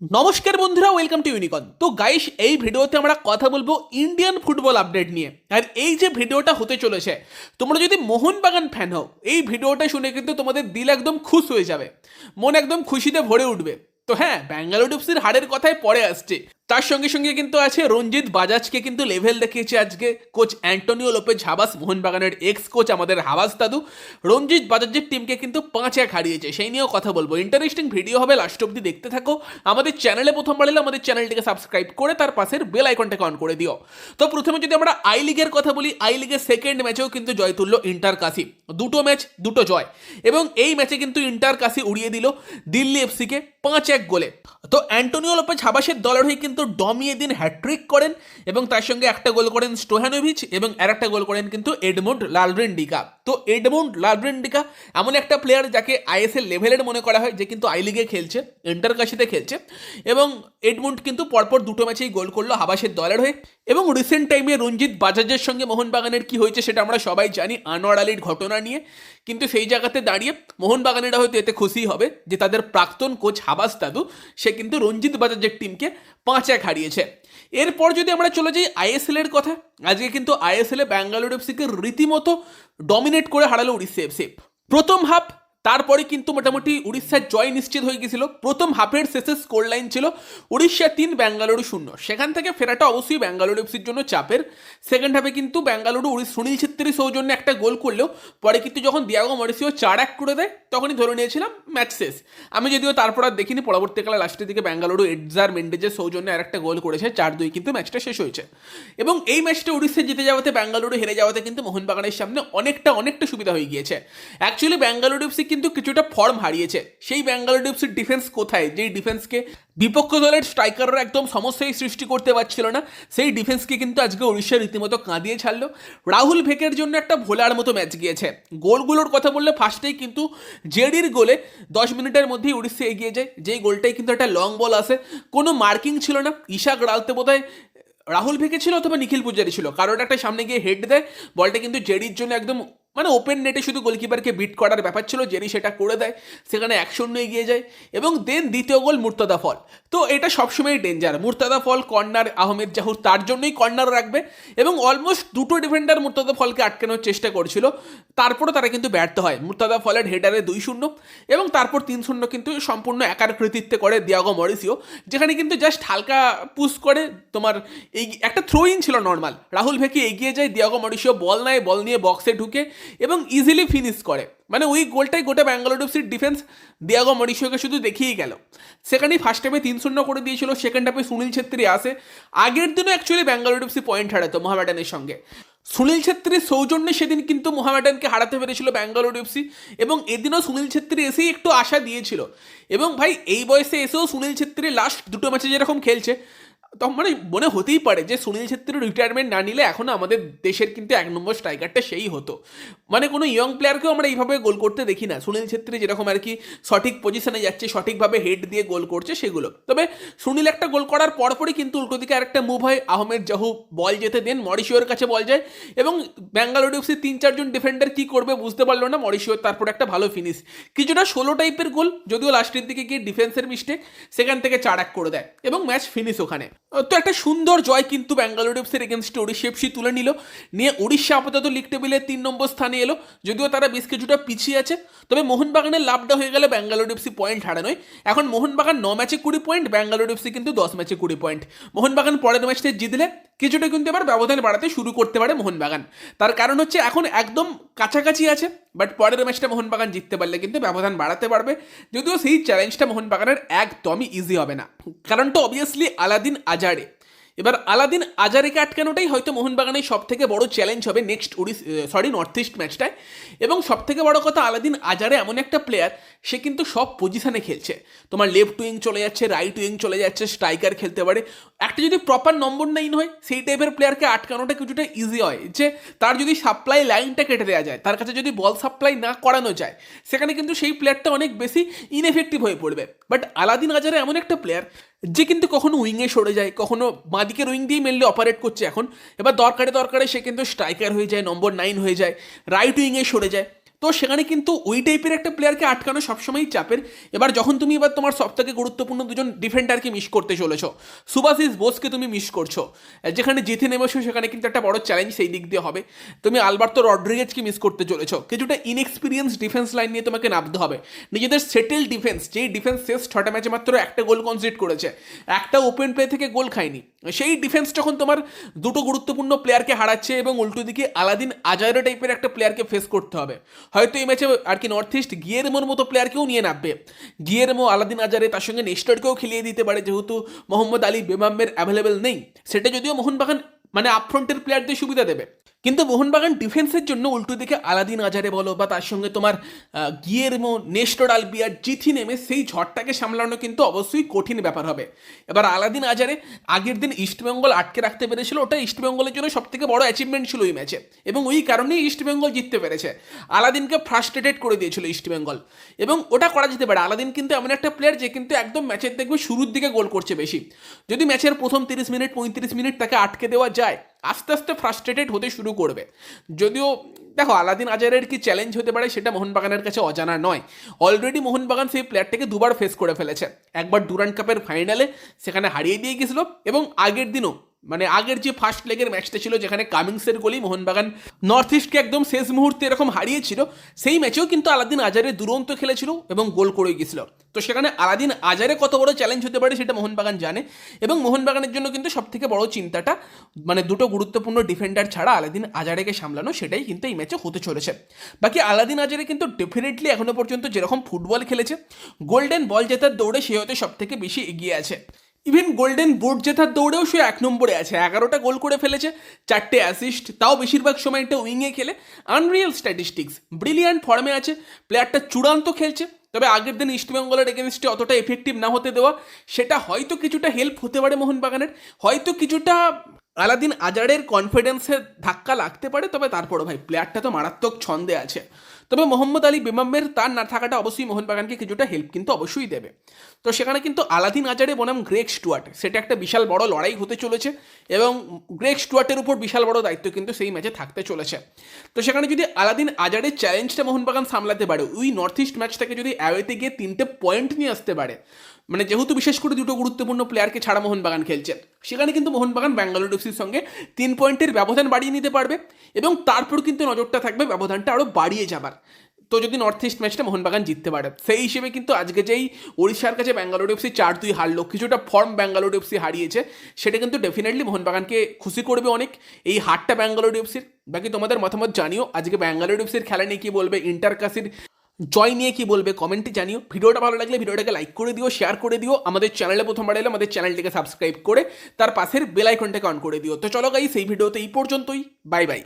নমস্কার বন্ধুরা welcome to ইউনিকন তো গাইস এই ভিডিওতে আমরা কথা বলব ইন্ডিয়ান ফুটবল আপডেট নিয়ে। আর এই যে ভিডিওটা হতে চলেছে, তোমরা যদি মোহনবাগান ফ্যান হও, এই ভিডিওটা শুনে কিন্তু তোমাদের দিল একদম খুশ হয়ে যাবে। মন একদম খুশিতে ভরে উঠবে। তো হ্যাঁ ব্যাঙ্গালোর ডুপসির হারের কথায় পরে আসছে। তার সঙ্গে সঙ্গে কিন্তু আছে রঞ্জিত বাজাজকে কিন্তু লেভেল দেখিয়েছে আজকে। কোচ অ্যান্টোনিও লোপেজ হাবাস মোহনবাগানের এক্স কোচ আমাদের হাবাস দাদু। রঞ্জিত বাজাজের টিমকে কিন্তু পাঁচ এক হারিয়েছে, সেই নিয়েও কথা বলব। ইন্টারেস্টিং ভিডিও হবে লাস্ট অব্দি দেখতে থাকো। আমাদের চ্যানেলে প্রথমবার এলে আমাদের চ্যানেলটিকে সাবস্ক্রাইব করে তার পাশের বেল আইকনটাকে অন করে দিও। তো প্রথমে যদি আমরা আই লিগের কথা বলি আই লিগের সেকেন্ড ম্যাচেও কিন্তু জয় তুলল ইন্টার কাশি দুটো ম্যাচ দুটো জয়। এবং এই ম্যাচে কিন্তু ইন্টার কাশি উড়িয়ে দিল দিল্লি এফসিকে পাঁচ এক গোলে। তো অ্যান্টোনিও লোপেজ হাবাসের দলের হয়ে কিন্তু ডমিয়ে দিন হ্যাট্রিক করেন এবং তার সঙ্গে একটা গোল করেন স্টোহানোভিচ এবং আর একটা গোল করেন কিন্তু এডমন্ড লালব্রেন্ডিকা তো এডমন্ড লালব্রেন্ডিকা এমন একটা প্লেয়ার যাকে আইএসএল লেভেলের মনে করা হয়, যে কিন্তু আই লিগে খেলছে ইন্টার কাশিতে খেলছে। এবং এডমন্ড কিন্তু পরপর দুটো ম্যাচেই গোল করল হাবাসের দলের হয়ে। এবং রিসেন্ট টাইমে রঞ্জিত বাজাজের সঙ্গে মোহনবাগানের কি হয়েছে সেটা আমরা সবাই জানি, আনোয়ার আলীর ঘটনা নিয়ে। কিন্তু সেই জায়গাতে দাঁড়িয়ে মোহনবাগানেরা হয়তো এতে খুশি হবে, যে তাদের প্রাক্তন কোচ হাবাস দাদু, সে কিন্তু রঞ্জিত বাজাজের টিমকে পাঁচ এক হারিয়েছে। এরপর যদি আমরা চলে যাই আইএসএল এর কথা আজকে কিন্তু আইএসএল এ ব্যাঙ্গালোর এফসিকে রীতিমতো ডমিনেট করে হারালো উড়িষ্যা এফসি প্রথম হাফ তারপরে কিন্তু মোটামুটি উড়িষ্যার জয় নিশ্চিত হয়ে গেছিল। প্রথম হাফের শেষে স্কোর লাইন ছিল উড়িষ্যা তিন, ব্যাঙ্গালুরু শূন্য। সেখান থেকে ফেরাটা অবশ্যই ব্যাঙ্গালুরু এফসির জন্য চাপের। সেকেন্ড হাফে কিন্তু ব্যাঙ্গালুরু সুনীল ছেত্রী সৌজন্যে একটা গোল করলেও, পরে কিন্তু যখন দিয়াগো মরিসিও চার এক করে দেয়, তখনই ধরে নিয়েছিলাম ম্যাচ শেষ। আমি যদিও তারপর আর দেখিনি, পরবর্তীকালে লাস্টের দিকে ব্যাঙ্গালুরু এডজার মেন্ডেজের সৌজন্যে আর একটা গোল করেছে চার দুই কিন্তু ম্যাচটা শেষ হয়েছে। এবং এই ম্যাচটা উড়িষ্যা জিতে যাওয়াতে, ব্যাঙ্গালুরু হেরে যাওয়াতে কিন্তু মোহনবাগানের সামনে অনেকটা অনেকটা সুবিধা হয়ে গিয়েছে। অ্যাকচুয়ালি ব্যাঙ্গালুরু এফসি কিন্তু কিছুটা ফর্ম হারিয়েছে। সেই ব্যাঙ্গালোর এফসির ডিফেন্স কোথায়? যেই ডিফেন্সকে বিপক্ষ দলের স্ট্রাইকাররা একদম সমস্যাই সৃষ্টি করতে পারছিল না, সেই ডিফেন্সকে কিন্তু আজকে উড়িষ্যা রীতিমতো কাঁদিয়ে ছাড়লো। রাহুল ভেকের জন্য একটা ভোলার মতো ম্যাচ গিয়েছে। গোলগুলোর কথা বললে ফার্স্টেই কিন্তু জেডির গোলে দশ মিনিটের মধ্যেই উড়িষ্যা এগিয়ে যায়। যেই গোলটাই কিন্তু একটা লং বল আসে, কোনো মার্কিং ছিল না। ইশাক রালতে বোধহয় রাহুল ভেকে ছিল অথবা নিখিল পূজারি ছিল। কারোর একটা সামনে গিয়ে হেড দেয়, বলটা কিন্তু জেডির জন্য একদম মানে ওপেন নেটে শুধু গোলকিপারকে বিট করার ব্যাপার ছিল জেরি সেটা করে দেয়, সেখানে এক শূন্য এগিয়ে যায়, এবং দেন দ্বিতীয় গোল মুর্তাদা ফল। তো এটা সবসময় danger Murtada Fall corner Ahmed Jahouh, তার জন্যই কর্নার রাখবে, এবং অলমোস্ট দুটো ডিফেন্ডার মুর্তাদা ফলকে আটকানোর চেষ্টা করছিল তারপরে তারা কিন্তু ব্যর্থ হয়। মুর্তাদা ফলের হেডারে দুই শূন্য, এবং তারপর তিন শূন্য কিন্তু সম্পূর্ণ একার কৃতিত্বে করে দিয়াগো মরিসিও, যেখানে কিন্তু জাস্ট হালকা পুশ করে, তোমার এই একটা থ্রো ইন ছিল নর্মাল রাহুল ভেকি এগিয়ে যায় দিয়াগো মরিসিও, বল নেয়, বল নিয়ে বক্সে ঢুকে এবং ইজিলি ফিনিশ করে। মানে ওই গোলটাই গোটা ব্যাঙ্গালোর এফসির ডিফেন্স দিয়াগো মরিশিওকে শুধু দেখিয়েই গেল। সেখানেই ফার্স্ট হাফে তিন শূন্য করে দিয়েছিল সেকেন্ড হাফে সুনীল ছেত্রী আসে। আগের দিনও অ্যাকচুয়ালি ব্যাঙ্গালোর এফসি পয়েন্ট হারাতো মোহামেডানের সঙ্গে। সুনীল ছেত্রীর সৌজন্যে সেদিন কিন্তু মোহামেডানকে হারাতে পেরেছিল ব্যাঙ্গালোর এফসি এবং এদিনও সুনীল ছেত্রী এসেই একটু আশা দিয়েছিল। এবং ভাই, এই বয়সে এসেও সুনীল ছেত্রী লাস্ট দুটো ম্যাচে যেরকম খেলছে তখন মানে মনে হতেই পারে যে সুনীল ছেত্রীর রিটায়ারমেন্ট না নিলে এখনও আমাদের দেশের কিন্তু এক নম্বর স্ট্রাইকারটা সেই হতো। মানে কোনো ইয়ং প্লেয়ারকেও আমরা এইভাবে গোল করতে দেখি না। সুনীল ছেত্রী যেরকম আর কি সঠিক পজিশনে যাচ্ছে, সঠিকভাবে হেড দিয়ে গোল করছে সেগুলো। তবে সুনীল একটা গোল করার পরপরই কিন্তু উল্টো দিকে আরেকটা মুভ হয়, আহমেদ জাহু বল যেতে দেন মরিশিওর কাছে বল যায় এবং ব্যাঙ্গালোর এফসি তিন চারজন ডিফেন্ডার কি করবে বুঝতে পারল না মরিশিওর তারপর একটা ভালো ফিনিশ কিছুটা ষোলো টাইপের গোল যদিও লাস্টের দিকে গিয়ে ডিফেন্সের মিস্টেক সেখান থেকে চার এক করে দেয় এবং ম্যাচ ফিনিশ ওখানে। তো একটা সুন্দর জয় কিন্তু ব্যাঙ্গালোর এফসির এগেনস্টে ওড়িশা এফসি তুলে নিল। নিয়ে উড়িষ্যা আপাতত লিগ টেবিলে তিন নম্বর স্থানে এলো। যদিও তারা বেশ কিছুটা পিছিয়ে আছে। তবে মোহনবাগানের লাভটা হয়ে গেলে ব্যাঙ্গালোর এফসি পয়েন্ট হারানোয়। এখন মোহনবাগান ন ম্যাচে কুড়ি পয়েন্ট ব্যাঙ্গালোর এফসি কিন্তু দশ ম্যাচে কুড়ি পয়েন্ট মোহনবাগান পরের ম্যাচটা জিতলে কিছুটা কিন্তু এবার ব্যবধান বাড়াতে শুরু করতে পারে মোহনবাগান। তার কারণ হচ্ছে এখন একদম কাছাকাছি আছে বাট পরের ম্যাচটা মোহনবাগান জিততে পারলে কিন্তু ব্যবধান বাড়াতে পারবে। যদিও সেই চ্যালেঞ্জটা মোহনবাগানের একদমই ইজি হবে না। কারণ তো অবভিয়াসলি আলাদিন আজারে এবার আলাদিন আজারিকে আটকানোটাই হয়তো মোহনবাগানের সব থেকে বড় চ্যালেঞ্জ হবে next Odisha sorry north east ম্যাচটায় এবং সব থেকে বড় কথা, আলাদিন আজারে এমন একটা প্লেয়ার সে কিন্তু সব পজিশনে খেলছে। তোমার লেফট উইং চলে যাচ্ছে রাইট উইং চলে যাচ্ছে স্ট্রাইকার খেলতে পারে। একটা যদি প্রপার নম্বর নাইন হয়, সেই টাইপের প্লেয়ারকে আটকানোটা কিছুটা ইজি হয়। যে তার যদি সাপ্লাই লাইনটা কেটে দেওয়া যায়, তার কাছে যদি বল সাপ্লাই না করানো যায়, সেখানে কিন্তু সেই প্লেয়ারটা অনেক বেশি ইনএফেক্টিভ হয়ে পড়বে। বাট আলাদিন আজারে এমন একটা প্লেয়ার যে কিন্তু কখনো উইংয়ে সরে যায়, কখনো বাঁদিকের উইং দিয়েই মেনলি অপারেট করছে এখন। এবার দরকারে দরকারে সে কিন্তু স্ট্রাইকার হয়ে যায় নম্বর নাইন হয়ে যায় রাইট উইংয়ে সরে যায়। তো সেখানে কিন্তু ওই টাইপের একটা প্লেয়ারকে আটকানো সবসময়ই চাপের। এবার যখন তুমি এবার তোমার সবথেকে গুরুত্বপূর্ণ দুজন ডিফেন্ডারকে মিস করতে চলেছো সুভাশিস বোসকে তুমি মিস করছ যেখানে জিতে নেমেছো সেখানে কিন্তু একটা বড় চ্যালেঞ্জ সেই দিক দিয়ে হবে। তুমি আলবার্তো রড্রিগেজকে মিস করতে চলেছো, কিছুটা ইনএক্সপিরিয়েন্স ডিফেন্স লাইন নিয়ে তোমাকে নামতে হবে। নিজেদের সেটেল ডিফেন্স যেই ডিফেন্স শেষ ছটা ম্যাচে মাত্র একটা গোল কনসিড করেছে, একটা ওপেন প্লে থেকে গোল খায়নি। সেই ডিফেন্স যখন তোমার দুটো গুরুত্বপূর্ণ প্লেয়ারকে হারাচ্ছে এবং উল্টো দিকে আলাদিন আজায়রো টাইপের একটা প্লেয়ারকে ফেস করতে হবে, হয়তো এই ম্যাচে আর কি নর্থ ইস্ট গিয়েরমোর মতো প্লেয়ারকেও নিয়ে নামবে। গিয়েরমো আলাদিন আজারে তার সঙ্গে নেস্টরকেও খেলিয়ে দিতে পারে, যেহেতু মোহাম্মদ আলী বেমাম্মের অ্যাভেলেবেল নেই, সেটা যদিও মোহনবাগান মানে আপফ্রন্টের প্লেয়ারদের সুবিধা দেবে। কিন্তু মোহনবাগান ডিফেন্সের জন্য উল্টো দিকে আলাদিন আজারে বলো বা তার সঙ্গে তোমার গিয়েরমো নেস্টোর আলবিয়ার জিথি নেমে সেই ঝড়টাকে সামলানো কিন্তু অবশ্যই কঠিন ব্যাপার হবে। এবার আলাদিন আজারে আগের দিন ইস্টবেঙ্গল আটকে রাখতে পেরেছিল, ওটা ইস্টবেঙ্গলের জন্য সব থেকে বড় অ্যাচিভমেন্ট ছিল ওই ম্যাচে এবং ওই কারণেই ইস্টবেঙ্গল জিততে পেরেছে। আলাদিনকে ফ্রাস্ট্রেটেড করে দিয়েছিল ইস্টবেঙ্গল এবং ওটা করা যেতে পারে, আলাদিন কিন্তু এমন একটা প্লেয়ার যে কিন্তু একদম ম্যাচের দেখবে শুরুর দিকে গোল করছে বেশি। যদি ম্যাচের প্রথম তিরিশ মিনিট, পঁয়ত্রিশ মিনিট তাকে আটকে দেওয়া যায় আস্তে আস্তে ফ্রাস্ট্রেটেড হতে শুরু করবে। যদিও, দেখো, আলাদিন আজারের কি চ্যালেঞ্জ হতে পারে সেটা মোহনবাগানের কাছে অজানা নয়। অলরেডি মোহনবাগান সেই প্লেয়ারটাকে দুবার ফেস করে ফেলেছে। একবার ডুরান্ড কাপের ফাইনালে সেখানে হারিয়ে দিয়ে গেছিল এবং আগের দিনও মানে আগের যে ফার্স্ট লেগের ম্যাচটা ছিল যেখানে কামিংসের গোলেই মোহনবাগান নর্থ ইস্টকে একদম শেষ মুহূর্তে এরকম হারিয়েছিল, সেই ম্যাচেও কিন্তু আলাদিন আজারে দুরন্ত খেলেছিল এবং গোল করে গেছিল তো সেখানে আলাদিন আজারে কত বড় চ্যালেঞ্জ হতে পারে সেটা মোহনবাগান জানে এবং মোহনবাগানের জন্য কিন্তু সব থেকে বড় চিন্তাটা মানে দুটো গুরুত্বপূর্ণ ডিফেন্ডার ছাড়া আলাদিন আজারেকে সামলানো, সেটাই কিন্তু এই ম্যাচে হতে চলেছে। বাকি আলাদিন আজারে কিন্তু ডেফিনেটলি এখনও পর্যন্ত যেরকম ফুটবল খেলেছে গোল্ডেন বল জেতার দৌড়ে সে হয়তো সব থেকে বেশি এগিয়ে আছে। ইভেন গোল্ডেন বুট জেতার দৌড়েও সে এক নম্বরে আছে। এগারোটা গোল করে ফেলেছে, চারটে অ্যাসিস্ট তাও বেশিরভাগ সময় একটা উইংয়ে খেলে। আনরিয়েল স্ট্যাটিস্টিক্স ব্রিলিয়ান্ট ফর্মে আছে প্লেয়ারটা চূড়ান্ত খেলছে, তবে আগের দিন ইস্টবেঙ্গলের এগেনস্টে অতটা এফেক্টিভ না হতে দেওয়া, সেটা হয়তো কিছুটা হেল্প হতে পারে মোহনবাগানের, হয়তো কিছুটা আলাদিন আজারের কনফিডেন্সে ধাক্কা লাগতে পারে, তবে তারপরও ভাই প্লেয়ারটা তো মারাত্মক ছন্দে আছে। তবে মোহাম্মদ আলী বেমাম্মের তার না থাকাটা অবশ্যই মোহনবাগানকে কিছুটা হেল্প কিন্তু অবশ্যই দেবে। তো সেখানে কিন্তু আলাদিন আজারে বনাম গ্রেক স্টুয়ার্ট। সেটা একটা বিশাল বড় লড়াই হতে চলেছে এবং গ্রেক স্টুয়ার্টের উপর বিশাল বড় দায়িত্ব কিন্তু সেই ম্যাচে থাকতে চলেছে। তো সেখানে যদি আলাদিন আজারের চ্যালেঞ্জটা মোহনবাগান সামলাতে পারে, ওই নর্থ ইস্ট ম্যাচ থেকে যদি অ্যাওয়েতে গিয়ে তিনটে পয়েন্ট নিয়ে আসতে পারে মানে যেহেতু বিশেষ করে দুটো গুরুত্বপূর্ণ প্লেয়ারকে ছাড়া মোহনবাগান খেলছে সেখানে কিন্তু মোহনবাগান ব্যাঙ্গালোর এফসির সঙ্গে তিন পয়েন্টের ব্যবধান বাড়িয়ে নিতে পারবে এবং তারপর কিন্তু নজরটা থাকবে ব্যবধানটা আরও বাড়িয়ে যাবার। তো যদি নর্থ ইস্ট ম্যাচটা মোহনবাগান জিততে পারে, সেই হিসেবে কিন্তু আজকে যেই ওড়িশার কাছে ব্যাঙ্গালোর এফসি চার দুই হারলো, কিছুটা ফর্ম ব্যাঙ্গালোর এফসি হারিয়েছে, সেটা কিন্তু ডেফিনেটলি মোহনবাগানকে খুশি করবে অনেক। এই হারটা ব্যাঙ্গালোর এফসির বাকি তোমাদের মতামত জানিও, আজকে ব্যাঙ্গালোর এফসির খেলা নিয়ে কি বলবে ইন্টার কাসির জয় নিয়ে কি বলবে? কমেন্টে জানিও। ভিডিওটা ভালো লাগলে ভিডিওটাকে লাইক করে দিও শেয়ার করে দিও। আমাদের চ্যানেলে প্রথমবার এলে আমাদের চ্যানেলটিকে সাবস্ক্রাইব করে, তার পাশের বেল আইকনটাকে অন করে দিও। তো চলো গাই সেই ভিডিওতে এই পর্যন্তই। Bye bye